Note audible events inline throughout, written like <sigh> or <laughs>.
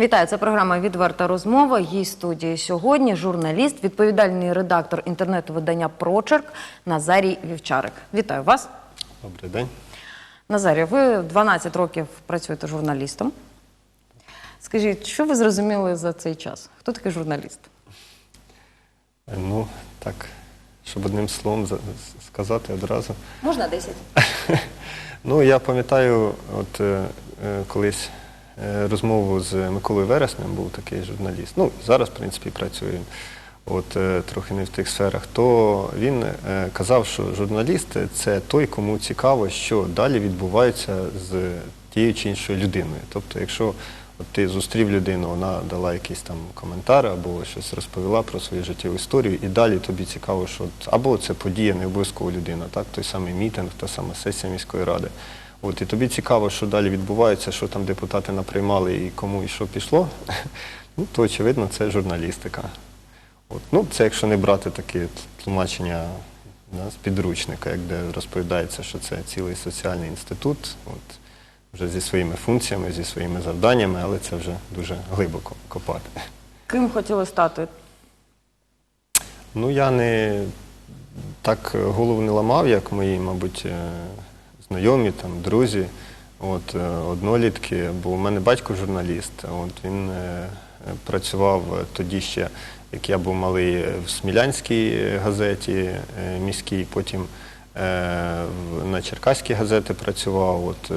Вітаю, це програма Відверта розмова. Гість студії сьогодні журналіст, відповідальний редактор інтернету-видання Прочерк Назарій Вівчарик. Вітаю вас. Добрий день. Назарій, ви 12 років працюєте журналістом. Скажіть, що ви зрозуміли за цей час? Хто такий журналіст? Ну, так, щоб одним словом сказати одразу. Можна 10. <laughs> Ну, я пам'ятаю, от е, е, колись розмову з Миколою Вереснем був такий журналіст. Ну, зараз, в принципі, працює він. От е, трохи не в тих сферах, то він е, казав, що журналіст це той, кому цікаво, що далі відбувається з тією чи іншою людиною. Тобто, якщо от ти зустрів людину, вона дала якийсь там коментар або щось розповіла про свою життєву історію, і далі тобі цікаво, що або це подія, не обов'язково людина, так, той самий мітинг, та сама сесія міської ради. От, і тобі цікаво, що далі відбувається, що там депутати наприймали і кому і що пішло, <laughs> ну, то очевидно це журналістика. От. Ну, це якщо не брати таке тлумачення да, з підручника, як де розповідається, що це цілий соціальний інститут, от, вже зі своїми функціями, зі своїми завданнями, але це вже дуже глибоко копати. Ким хотіли стати? Ну, я не так голову не ламав, як мої, мабуть, е, знайомі, там, друзі, от, е, однолітки, бо у мене батько журналіст. От, він е, працював тоді ще, як я був малий, в Смілянській газеті е, міській, потім на Черкаській газети працював, от,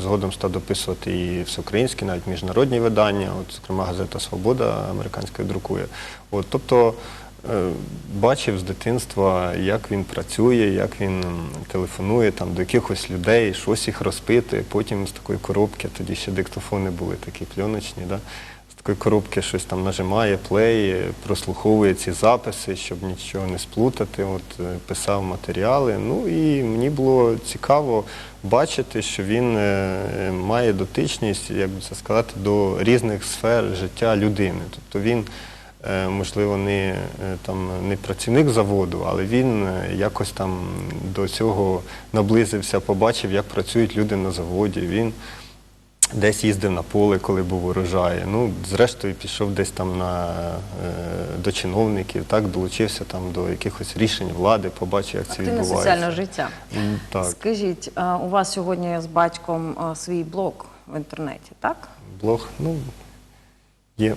згодом став дописувати і всеукраїнські, навіть міжнародні видання, от, зокрема газета Свобода американська друкує. От, тобто Бачив з дитинства, як він працює, як він телефонує там, до якихось людей, щось їх розпитує. Потім з такої коробки, тоді ще диктофони були такі пленочні, да? з такої коробки щось там нажимає, плей, прослуховує ці записи, щоб нічого не сплутати. От, е, писав матеріали. Ну і мені було цікаво бачити, що він е, має дотичність, як би це сказати, до різних сфер життя людини. Тобто він е, можливо, не, е, там, не працівник заводу, але він е, якось там до цього наблизився, побачив, як працюють люди на заводі. Він десь їздив на поле, коли був урожай. Ну, зрештою, пішов десь там на, е, до чиновників, так, долучився там до якихось рішень влади, побачив, як це Активне відбувається. соціальне життя. Так, Скажіть, у вас сьогодні з батьком свій блог в інтернеті, так? блог, ну, є.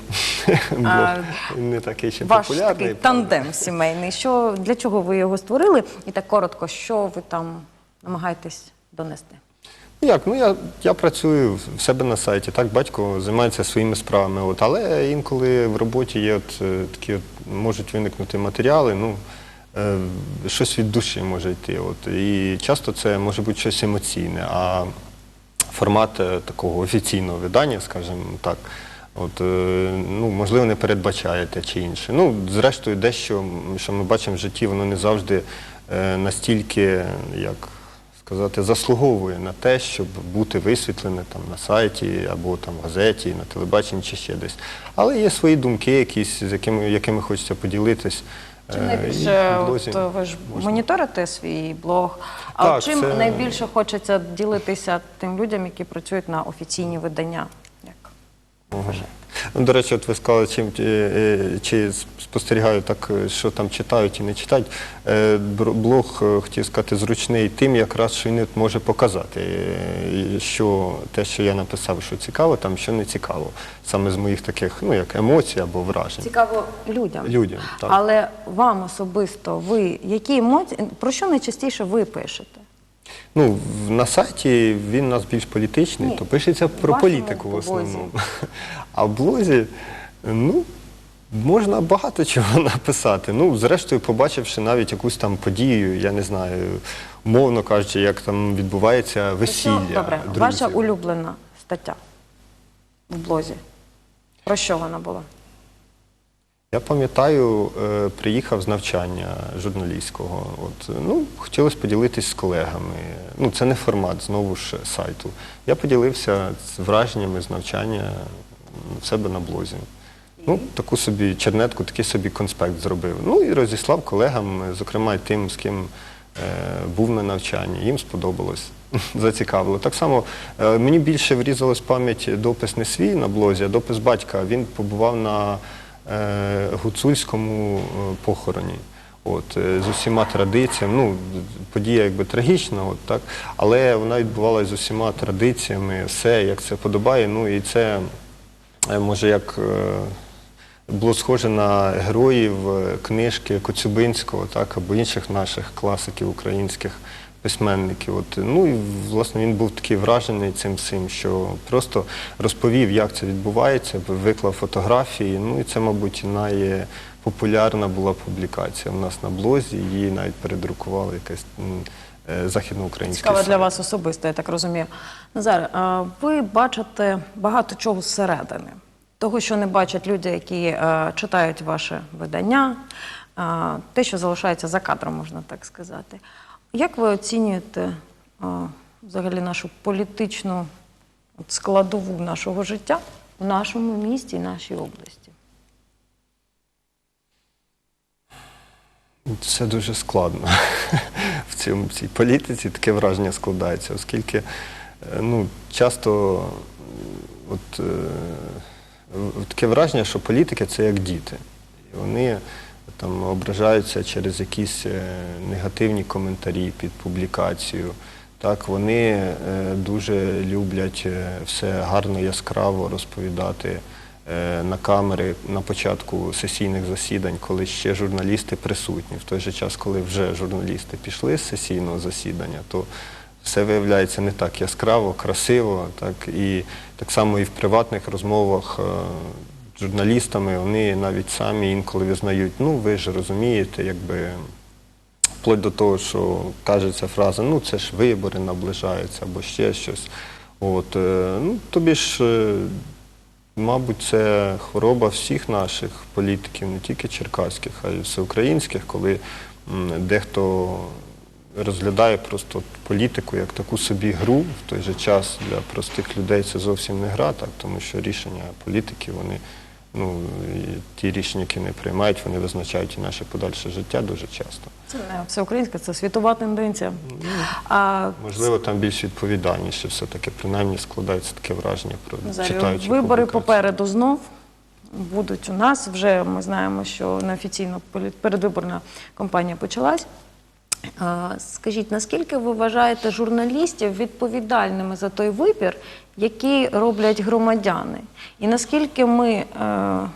А, не такий ще Ваш популярний. такий тандем сімейний. Що, для чого ви його створили? І так коротко, що ви там намагаєтесь донести? Як? Ну я, я працюю в себе на сайті, так, батько займається своїми справами. От, але інколи в роботі є от, е, такі от, можуть виникнути матеріали, ну, е, щось від душі може йти. От, і часто це може бути щось емоційне, а формат е, такого офіційного видання, скажімо так, от, е, ну, можливо, не передбачає те чи інше. Ну, зрештою, дещо, що ми бачимо в житті, воно не завжди е, настільки, як сказати, заслуговує на те, щоб бути висвітлене там на сайті або там в газеті, на телебаченні чи ще десь. Але є свої думки, якісь, з якими, якими хочеться поділитись. Чим Е, найбільше, от, ви ж можна. моніторите свій блог, а Так, чим це- найбільше хочеться ділитися тим людям, які працюють на офіційні видання? Як? Ну, до речі, от ви сказали, чим, е, е, чи спостерігаю так, е, що там читають і не читають. Блог, хотів сказати, зручний тим, якраз що він може показати, що те, що я написав, що цікаво, там що не цікаво. Саме з моїх таких, ну як емоцій або вражень. Цікаво людям. Людям, так. Але вам особисто, ви які емоції, про що найчастіше ви пишете? Ну, на сайті він у нас більш політичний, Ні, то пишеться про вашому політику в блозі. основному. <laughs> А в блозі, ну, можна багато чого <laughs> написати. Ну, зрештою, побачивши навіть якусь там подію, я не знаю, умовно кажучи, як там відбувається весілля. Що, добре, друзів. ваша улюблена стаття в блозі. Про що вона була? Я пам'ятаю, е, приїхав з навчання журналістського. От, ну, хотілося поділитись з колегами. Ну, це не формат знову ж сайту. Я поділився з враженнями з навчання в себе на блозі. Ну, таку собі чернетку, такий собі конспект зробив. Ну і розіслав колегам, зокрема й тим, з ким е, був на навчанні. Їм сподобалось. <laughs> зацікавило. Так само е, мені більше врізалось пам'ять допис не свій на блозі, а допис батька. Він побував на гуцульському е, похороні. От, е, з усіма традиціями, ну, подія якби трагічна, от, так, але вона відбувалася з усіма традиціями, все, як це подобає. Ну і це е, може як е, було схоже на героїв е, книжки Коцюбинського, так, або інших наших класиків українських письменників. От, ну і власне він був такий вражений цим всім, що просто розповів, як це відбувається, виклав фотографії. Ну і це, мабуть, найпопулярна була публікація в нас на блозі. Її навіть передрукувала якась е, західноукраїнська. Цікаво для вас особисто, я так розумію. Назар, ви бачите багато чого зсередини. Того, що не бачать люди, які е, читають ваше видання, е, те, що залишається за кадром, можна так сказати. Як ви оцінюєте е, взагалі нашу політичну складову нашого життя в нашому місті і нашій області? Це дуже складно <laughs> в цій політиці. Таке враження складається, оскільки ну, часто от, таке враження, що політики це як діти. Вони там ображаються через якісь е, негативні коментарі під публікацію. Так, вони е, дуже люблять е, все гарно, яскраво розповідати на камери на початку сесійних засідань, коли ще журналісти присутні. В той же час, коли вже журналісти пішли з сесійного засідання, то все виявляється не так яскраво, красиво. Так, і так само і в приватних розмовах е, з журналістами вони навіть самі інколи визнають, ну ви ж розумієте, якби вплоть до того, що кажеться фраза, ну це ж вибори наближаються або ще щось. От, е, ну, тобі ж, е, мабуть, це хвороба всіх наших політиків, не тільки черкаських, а й всеукраїнських, коли дехто розглядає просто політику як таку собі гру, в той же час для простих людей це зовсім не гра, так, тому що рішення політиків, вони, ну, ті рішення, які вони приймають, вони визначають і наше подальше життя дуже часто. Це не всеукраїнська, це світова тенденція. А Можливо, там більш відповідальніше все-таки, принаймні складається таке враження про Назарю, читаючи вибори публікації. попереду знов будуть у нас. Вже ми знаємо, що неофіційно передвиборна кампанія почалась. Скажіть, наскільки ви вважаєте журналістів відповідальними за той вибір, який роблять громадяни? І наскільки ми е,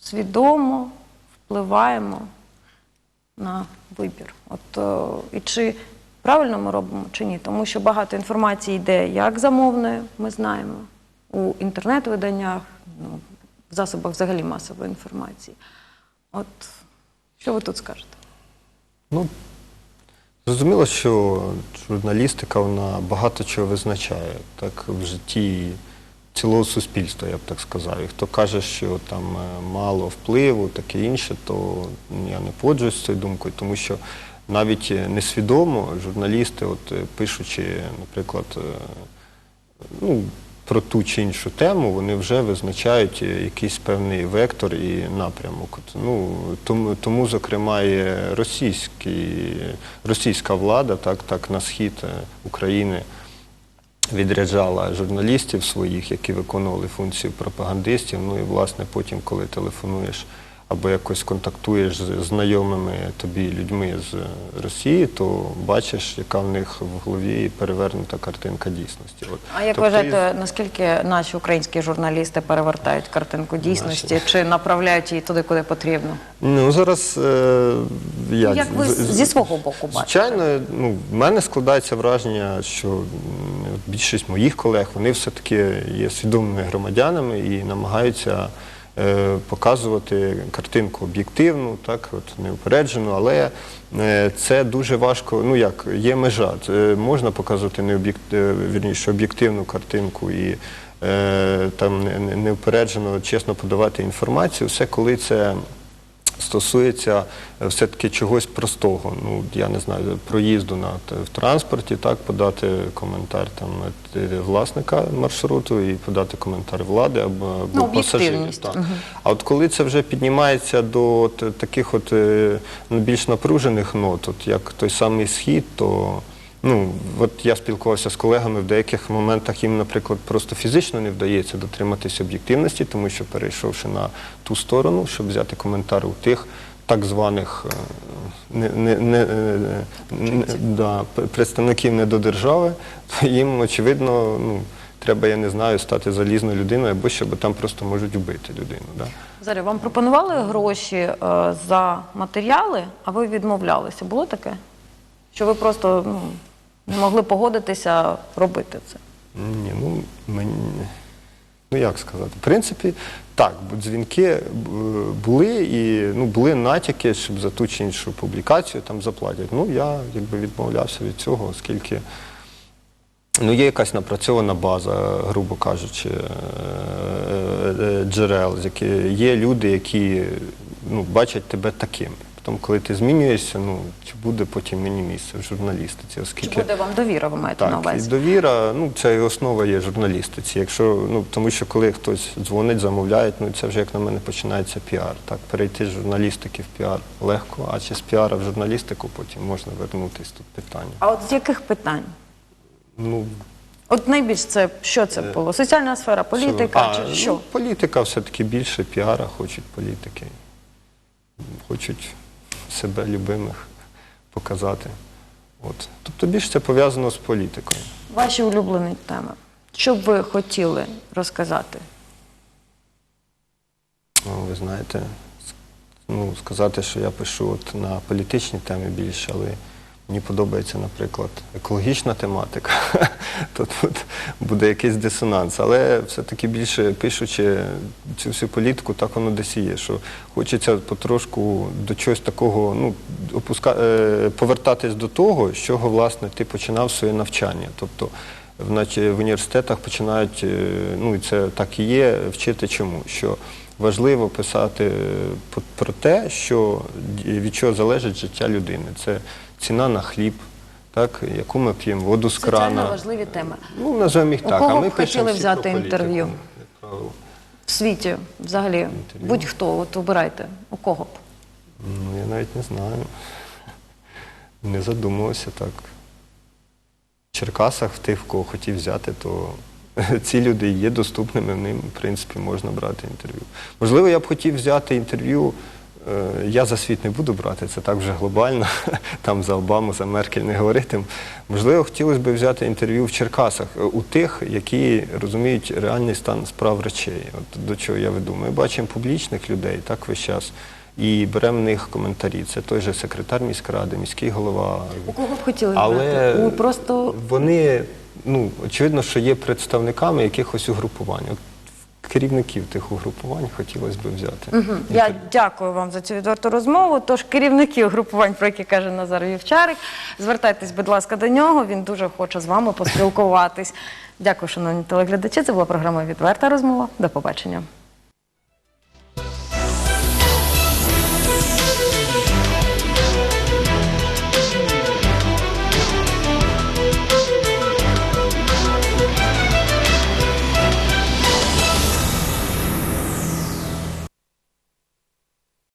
свідомо впливаємо на вибір? От, е, і чи правильно ми робимо, чи ні? Тому що багато інформації йде як замовною, ми знаємо, у інтернет-виданнях, ну, в засобах взагалі масової інформації. От що ви тут скажете? Ну, зрозуміло, що журналістика вона багато чого визначає так, в житті цілого суспільства, я б так сказав. І хто каже, що там е, мало впливу, таке інше, то я не погоджуюсь з цією думкою, тому що навіть несвідомо журналісти, от, пишучи, наприклад, е, ну, про ту чи іншу тему, вони вже визначають е, якийсь певний вектор і напрямок. Ну, тому, тому, зокрема, і російська влада так, так на схід е, України відряджала журналістів своїх, які виконували функцію пропагандистів. Ну і власне потім, коли телефонуєш або якось контактуєш з знайомими тобі людьми з Росії, то бачиш, яка в них в голові перевернута картинка дійсності. От. А як Тобто вважаєте, наскільки наші українські журналісти перевертають картинку дійсності чи направляють її туди, куди потрібно? Ну зараз е, я Як ви з- зі свого боку бачите? Звичайно, ну в мене складається враження, що більшість моїх колег вони все-таки є свідомими громадянами і намагаються показувати картинку об'єктивну, так от неупереджену, але е, це дуже важко. Ну як є межа. Можна показувати е, вірніше об'єктивну картинку і е, там не- не- неупереджено, чесно подавати інформацію. Все коли це стосується е, все-таки чогось простого. Ну, я не знаю, проїзду на в транспорті, так, подати коментар там е, власника маршруту і подати коментар влади або, або Ну, пасажирів. Так. А от коли це вже піднімається до от таких от е, ну, більш напружених нот, от як той самий схід, то Ну, от я спілкувався з колегами, в деяких моментах їм, наприклад, просто фізично не вдається дотриматись об'єктивності, тому що перейшовши на ту сторону, щоб взяти коментар у тих так званих е, не, не, не, е, не, да, представників недодержави, то їм, очевидно, ну, треба, я не знаю, стати залізною людиною, або що, бо там просто можуть вбити людину. Да? Заря, вам пропонували гроші е, за матеріали, а ви відмовлялися. Було таке? Що ви просто ну, не могли погодитися робити це? Ні, ну мені. Ну як сказати? В принципі, так, дзвінки е, були і ну, були натяки, щоб за ту чи іншу публікацію там заплатять. Ну, я якби відмовлявся від цього, оскільки ну, є якась напрацьована база, грубо кажучи, е, е, джерел, є люди, які ну, бачать тебе таким. Потім, коли ти змінюєшся, ну чи буде потім мені місце в журналістиці, Чи оскільки буде вам довіра, ви маєте на так, і увазі? довіра, ну це і основа є журналістиці. Якщо ну тому, що коли хтось дзвонить, замовляють, ну це вже як на мене починається піар. Так, перейти з журналістики в піар легко, а чи з піара в журналістику потім можна вернутись тут питання. А от з яких питань? Ну От найбільш це що це було? Соціальна сфера, політика Е, а, чи що? Ну, політика все-таки більше піара хочуть політики. Хочуть себе любимих показати. От. Тобто більше це пов'язано з політикою. Ваші улюблені теми. Що б ви хотіли розказати? Ну, ви знаєте, ну, сказати, що я пишу от на політичні теми більше, але мені подобається, наприклад, екологічна тематика, <laughs> то тут буде якийсь дисонанс. Але все-таки більше пишучи цю всю політику, так воно десь є, що хочеться потрошку до чогось такого, ну, опуска... е, повертатись до того, з чого, власне, ти починав своє навчання. Тобто в університетах починають, е, ну і це так і є, вчити чому? Що важливо писати е, про те, що від чого залежить життя людини. Це ціна на хліб, так, яку ми п'ємо, воду з Соціально крана. важливі теми. Ну, називаємо їх У так, кого а ми б хотіли всі взяти про політику, інтерв'ю? як правило. В світі взагалі Інтерв'ю. будь-хто, от обирайте. У кого б? Ну, я навіть не знаю. Не задумувався так. В Черкасах в тих, в кого хотів взяти, то <laughs> ці люди є доступними, в ним, в принципі, можна брати інтерв'ю. Можливо, я б хотів взяти інтерв'ю. Е, Я за світ не буду брати, це так вже глобально, <laughs> там за Обаму, за Меркель не говорити. Можливо, хотілося б взяти інтерв'ю в Черкасах е, у тих, які розуміють реальний стан справ речей. От до чого я веду. Ми бачимо публічних людей так весь час і беремо в них коментарі. Це той же секретар міськради, міський голова. У кого б хотіли Але брати? У просто вони, ну, очевидно, що є представниками якихось угрупувань. От керівників тих угрупувань хотілося б взяти. Я дякую вам за цю відверту розмову. Тож керівників групувань, про які каже Назар Вівчарик, звертайтесь, будь ласка, до нього. Він дуже хоче з вами поспілкуватись. Дякую, шановні телеглядачі. Це була програма Відверта розмова. До побачення.